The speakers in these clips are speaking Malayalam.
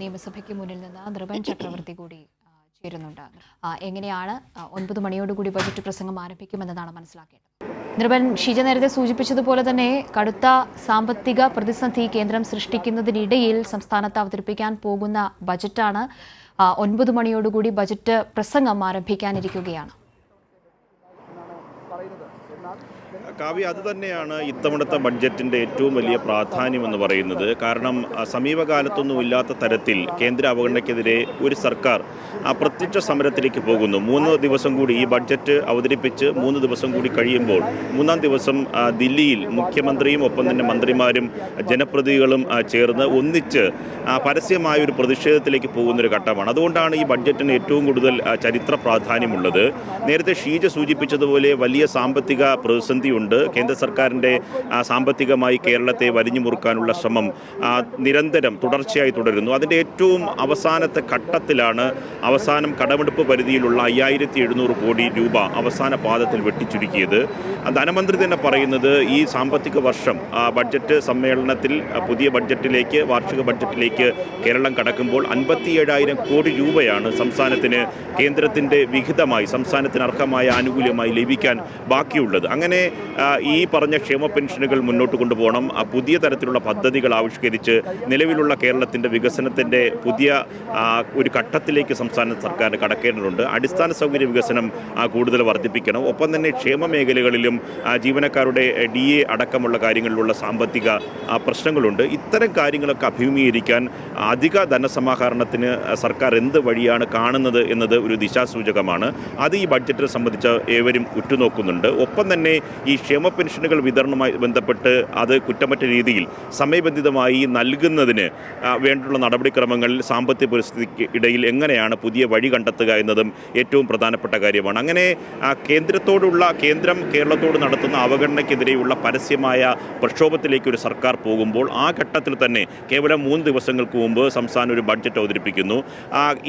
നിയമസഭയ്ക്ക് മുന്നിൽ നിന്ന് നൃപൻ ചക്രവർത്തി കൂടി ചേരുന്നുണ്ട്. എങ്ങനെയാണ് ഒൻപത് മണിയോടുകൂടി ബജറ്റ് പ്രസംഗം ആരംഭിക്കുമെന്നതാണ് മനസ്സിലാക്കേണ്ടത്. നൃപൻ ഷിജ നേരത്തെ സൂചിപ്പിച്ചതുപോലെ തന്നെ കടുത്ത സാമ്പത്തിക പ്രതിസന്ധി കേന്ദ്രം സൃഷ്ടിക്കുന്നതിനിടയിൽ സംസ്ഥാനത്ത് അവതരിപ്പിക്കാൻ പോകുന്ന ബജറ്റാണ് ഒൻപത് മണിയോടുകൂടി ബജറ്റ് പ്രസംഗം ആരംഭിക്കാനിരിക്കുകയാണ്. കാവ്യ അത് തന്നെയാണ് ഇത്തവണത്തെ ബഡ്ജറ്റിന്റെ ഏറ്റവും വലിയ പ്രാധാന്യം എന്ന് പറയുന്നത്. കാരണം സമീപകാലത്തൊന്നും ഇല്ലാത്ത തരത്തിൽ കേന്ദ്ര അവഗണനയ്ക്കെതിരെ ഒരു സർക്കാർ ആ പ്രത്യക്ഷ സമരത്തിലേക്ക് പോകുന്നു. മൂന്ന് ദിവസം കൂടി ഈ ബഡ്ജറ്റ് അവതരിപ്പിച്ച് മൂന്ന് ദിവസം കൂടി കഴിയുമ്പോൾ മൂന്നാം ദിവസം ദില്ലിയിൽ മുഖ്യമന്ത്രിയും ഒപ്പം തന്നെ മന്ത്രിമാരും ജനപ്രതിനിധികളും ചേർന്ന് ഒന്നിച്ച് പരസ്യമായ ഒരു പ്രതിഷേധത്തിലേക്ക് പോകുന്നൊരു ഘട്ടമാണ്. അതുകൊണ്ടാണ് ഈ ബഡ്ജറ്റിന് ഏറ്റവും കൂടുതൽ ചരിത്ര പ്രാധാന്യമുള്ളത്. നേരത്തെ ഷീജ സൂചിപ്പിച്ചതുപോലെ വലിയ സാമ്പത്തിക പ്രതിസന്ധിയുണ്ട്. കേന്ദ്ര സർക്കാരിന്റെ സാമ്പത്തികമായി കേരളത്തെ വലിഞ്ഞു മുറുക്കാനുള്ള ശ്രമം നിരന്തരം തുടർച്ചയായി തുടരുന്നു. അതിന്റെ ഏറ്റവും അവസാനത്തെ ഘട്ടത്തിലാണ് അവസാനം കടമെടുപ്പ് പരിധിയിലുള്ള അയ്യായിരത്തി എഴുന്നൂറ് കോടി രൂപ അവസാന പാദത്തിൽ വെട്ടിച്ചുരുക്കിയത്. ധനമന്ത്രി തന്നെ പറയുന്നത് ഈ സാമ്പത്തിക വർഷം ബഡ്ജറ്റ് സമ്മേളനത്തിൽ പുതിയ ബഡ്ജറ്റിലേക്ക് വാർഷിക ബഡ്ജറ്റിലേക്ക് കേരളം കടക്കുമ്പോൾ അൻപത്തിയേഴായിരം കോടി രൂപയാണ് സംസ്ഥാനത്തിന് കേന്ദ്രത്തിന്റെ വിഹിതമായി സംസ്ഥാനത്തിന് അർഹമായ ആനുകൂല്യമായി ലഭിക്കാൻ ബാക്കിയുള്ളത്. അങ്ങനെ ഈ പറഞ്ഞ ക്ഷേമ പെൻഷനുകൾ മുന്നോട്ട് കൊണ്ടുപോകണം. പുതിയ തരത്തിലുള്ള പദ്ധതികൾ ആവിഷ്കരിച്ച് നിലവിലുള്ള കേരളത്തിന്റെ വികസനത്തിന്റെ പുതിയ ഒരു ഘട്ടത്തിലേക്ക് സംസ്ഥാന സർക്കാർ കടക്കേണ്ടതുണ്ട്. അടിസ്ഥാന സൗകര്യ വികസനം കൂടുതൽ വർദ്ധിപ്പിക്കണം. ഒപ്പം തന്നെ ക്ഷേമ മേഖലകളിലും ജീവനക്കാരുടെ ഡി എ അടക്കമുള്ള കാര്യങ്ങളിലുള്ള സാമ്പത്തിക പ്രശ്നങ്ങളുണ്ട്. ഇത്തരം കാര്യങ്ങളൊക്കെ അഭിമുഖീകരിക്കാൻ അധിക ധനസമാഹരണത്തിന് സർക്കാർ എന്ത് വഴിയാണ് കാണുന്നത് എന്നത് ഒരു ദിശാസൂചകമാണ്. അത് ഈ ബഡ്ജറ്റിനെ സംബന്ധിച്ച് ഏവരും ഉറ്റുനോക്കുന്നുണ്ട്. ഒപ്പം തന്നെ ഈ ക്ഷേമ പെൻഷനുകൾ വിതരണവുമായി ബന്ധപ്പെട്ട് അത് കുറ്റമറ്റ രീതിയിൽ സമയബന്ധിതമായി നൽകുന്നതിന് വേണ്ടിയുള്ള നടപടിക്രമങ്ങളിൽ സാമ്പത്തിക പരിസ്ഥിതിക്ക് ഇടയിൽ എങ്ങനെയാണ് പുതിയ വഴി കണ്ടെത്തുക എന്നതും ഏറ്റവും പ്രധാനപ്പെട്ട കാര്യമാണ്. അങ്ങനെ കേന്ദ്രത്തോടുള്ള കേന്ദ്രം കേരളത്തോട് നടത്തുന്ന അവഗണനയ്ക്കെതിരെയുള്ള പരസ്യമായ പ്രക്ഷോഭത്തിലേക്ക് ഒരു സർക്കാർ പോകുമ്പോൾ ആ ഘട്ടത്തിൽ തന്നെ കേവലം മൂന്ന് ദിവസങ്ങൾക്ക് മുമ്പ് സംസ്ഥാനം ഒരു ബഡ്ജറ്റ് അവതരിപ്പിക്കുന്നു.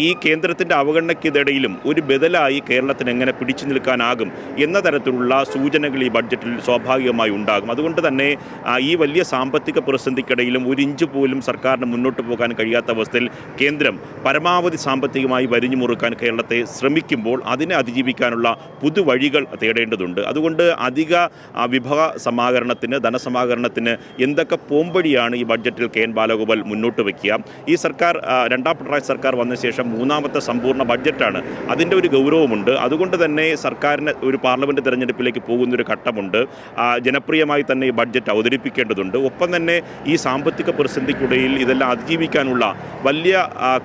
ഈ കേന്ദ്രത്തിന്റെ അവഗണനയ്ക്കിടയിലും ഒരു ബദലായി കേരളത്തിന് എങ്ങനെ പിടിച്ചു നിൽക്കാനാകും എന്ന തരത്തിലുള്ള സൂചനകൾ ഈ ബഡ്ജറ്റിൽ സ്വാഭാവികമായി ഉണ്ടാകും. അതുകൊണ്ട് തന്നെ ഈ വലിയ സാമ്പത്തിക പ്രതിസന്ധിക്കിടയിലും ഒരു ഇഞ്ച് പോലും സർക്കാരിന് മുന്നോട്ട് പോകാൻ കഴിയാത്ത അവസ്ഥയിൽ കേന്ദ്രം പരമാവധി സാമ്പത്തികമായി വരിഞ്ഞു മുറുക്കാൻ കേരളത്തെ ശ്രമിക്കുമ്പോൾ അതിനെ അതിജീവിക്കാനുള്ള പുതുവഴികൾ തേടേണ്ടതുണ്ട്. അതുകൊണ്ട് അധിക വിഭവ സമാഹരണത്തിന് ധനസമാഹരണത്തിന് എന്തൊക്കെ പോംവഴിയാണ് ഈ ബഡ്ജറ്റിൽ കെ. എൻ. ബാലഗോപാൽ മുന്നോട്ട് വയ്ക്കുക ഈ സർക്കാർ രണ്ടാം പിണറായി സർക്കാർ വന്ന ശേഷം മൂന്നാമത്തെ സമ്പൂർണ ബഡ്ജറ്റാണ്. അതിന്റെ ഒരു ഗൗരവമുണ്ട്. അതുകൊണ്ട് തന്നെ സർക്കാരിന് ഒരു പാർലമെന്റ് തെരഞ്ഞെടുപ്പിലേക്ക് പോകുന്നൊരു ഘട്ടമുണ്ട്. ജനപ്രിയമായി തന്നെ ഈ ബഡ്ജറ്റ് അവതരിപ്പിക്കേണ്ടതുണ്ട്. ഒപ്പം തന്നെ ഈ സാമ്പത്തിക പ്രതിസന്ധിക്കിടയിൽ ഇതെല്ലാം അതിജീവിക്കാനുള്ള വലിയ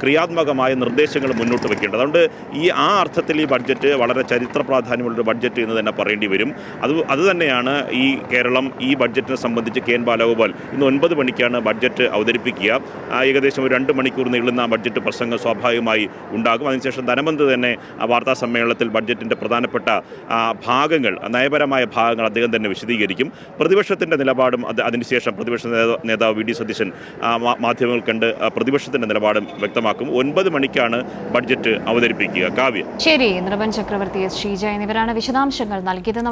ക്രിയാത്മകമായ നിർദ്ദേശങ്ങൾ മുന്നോട്ട് വയ്ക്കേണ്ടത് അതുകൊണ്ട് ഈ ആ അർത്ഥത്തിൽ ഈ ബഡ്ജറ്റ് വളരെ ചരിത്ര പ്രാധാന്യമുള്ളൊരു ബഡ്ജറ്റ് എന്ന് തന്നെ പറയേണ്ടി വരും. അത് അതുതന്നെയാണ് ഈ കേരളം ഈ ബഡ്ജറ്റിനെ സംബന്ധിച്ച് കെ എൻ ബാലഗോപാൽ ഇന്ന് ഒൻപത് മണിക്കാണ് ബഡ്ജറ്റ് അവതരിപ്പിക്കുക. ഏകദേശം ഒരു രണ്ട് മണിക്കൂർ നീളുന്ന ബഡ്ജറ്റ് പ്രസംഗം സ്വാഭാവികമായി ഉണ്ടാകും. അതിനുശേഷം ധനമന്ത്രി തന്നെ വാർത്താ സമ്മേളനത്തിൽ ബഡ്ജറ്റിന്റെ പ്രധാനപ്പെട്ട ഭാഗങ്ങൾ നയപരമായ ഭാഗങ്ങൾ അദ്ദേഹം തന്നെ വിശദീകരിക്കും. പ്രതിപക്ഷത്തിന്റെ നിലപാടും അത് അതിനുശേഷം പ്രതിപക്ഷ നേതാവ് വി ഡി സതീശൻ മാധ്യമങ്ങൾ കണ്ട് പ്രതിപക്ഷത്തിന്റെ നിലപാടും വ്യക്തമാക്കും. ഒൻപത് മണിക്കാണ് ബഡ്ജറ്റ് അവതരിപ്പിക്കുക. കാവ്യ. ശരി ഇന്ദ്രബൻ ചക്രവർത്തി എസ് ഷീജ എന്നിവരാണ് വിശദാംശങ്ങൾ നൽകിയത്.